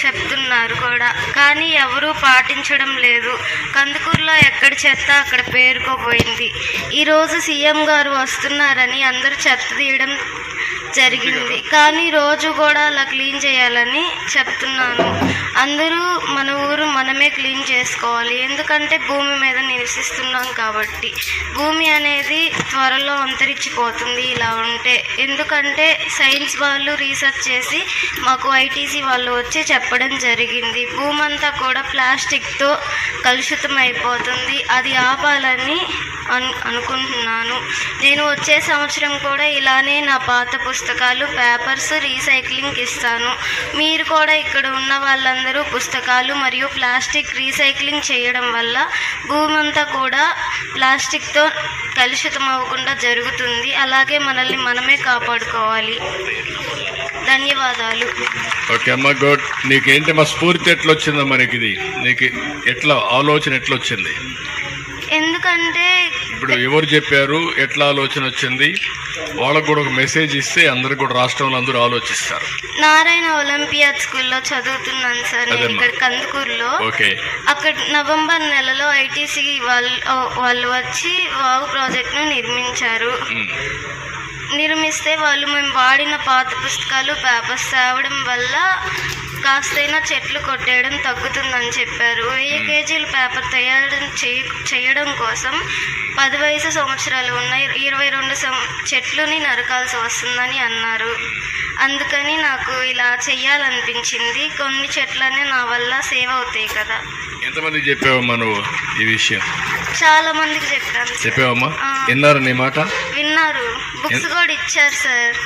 చెప్తున్నారు కూడా. కానీ ఎవరూ పాటించడం లేదు. కందుకూరులో ఎక్కడ చెత్త అక్కడ పేరుకోపోయింది ఈరోజు సీఎం గారు వస్తున్నారని అందరూ చెత్త తీయడం జరిగింది. కానీ రోజు కూడా అలా క్లీన్ చేయాలని చెప్తున్నాను. అందరూ మన ఊరు మనమే క్లీన్ చేసుకోవాలి. ఎందుకంటే భూమి మీద నివసిస్తున్నాం కాబట్టి. భూమి అనేది త్వరలో అంతరించిపోతుంది ఇలా ఉంటే. ఎందుకంటే సైన్స్ వాళ్ళు రీసెర్చ్ చేసి మాకు ఐటీసీ వాళ్ళు వచ్చి చెప్పడం జరిగింది. భూమంతా కూడా ప్లాస్టిక్తో కలుషితం అయిపోతుంది అది ఆపాలని అను అనుకుంటున్నాను. నేను వచ్చే సంవత్సరం కూడా ఇలానే నా పాత పుస్తకాలు పేపర్స్ రీసైక్లింగ్ ఇస్తాను. మీరు కూడా ఇక్కడ ఉన్న వాళ్ళందరూ పుస్తకాలు మరియు ప్లాస్టిక్ రీసైక్లింగ్ చేయడం వల్ల భూమి అంతా కూడా ప్లాస్టిక్తో కలుషితం అవ్వకుండా జరుగుతుంది. అలాగే మనల్ని మనమే కాపాడుకోవాలి. ధన్యవాదాలు. ఓకే అమ్మ గుడ్. నీకేంటి మా స్ఫూర్తి ఎట్లా వచ్చిందా మనకి ఇది నీకు ఎట్లా ఆలోచన ఎట్లా వచ్చింది ఎందుకంటే ఇప్పుడు ఎవరు చెప్పారు? ఎట్లా ఆలోచన వచ్చింది? వాళ్ళకు కూడా ఒక మెసేజ్ ఇస్తే అందరికి కూడా రాష్ట్రంలో అందరూ ఆలోచిస్తారు. నారాయణ ఒలింపియాడ్ స్కూల్లో చదువుతున్నాను సార్ నేను అదేమ్మా. ఇక్కడ కందుకూరులో. ఓకే. అక్కడ నవంబర్ నెలలో ఐటీసీ వాళ్ళు వాళ్ళు వచ్చి వాగు ప్రాజెక్ట్ను నిర్మించారు. ఉమ్. నిర్మిస్తే వాళ్ళు మేము వాడిన పాత పుస్తకాలు పేపర్స్ తేవడం వల్ల కాస్తైనా చెట్లు కొట్టేయడం తగ్గుతుందని చెప్పారు. వెయ్యి కేజీల పేపర్ తయారు చేయ చేయడం కోసం పది వయసు సంవత్సరాలు ఉన్న ఇరవై రెండు చెట్లుని నరకాల్సి వస్తుందని అన్నారు. అందుకని నాకు ఇలా చెయ్యాలనిపించింది. కొన్ని చెట్లనే నా వల్ల సేవ్ అవుతాయి కదా. ఎంతమందికి చెప్పావమ్మా నువ్వు ఈ విషయం? చాలా మందికి చెప్పాను. చెప్పావమ్మా. విన్నారు నీ మాట? విన్నారు. బుక్స్ కూడా ఇచ్చారు సార్.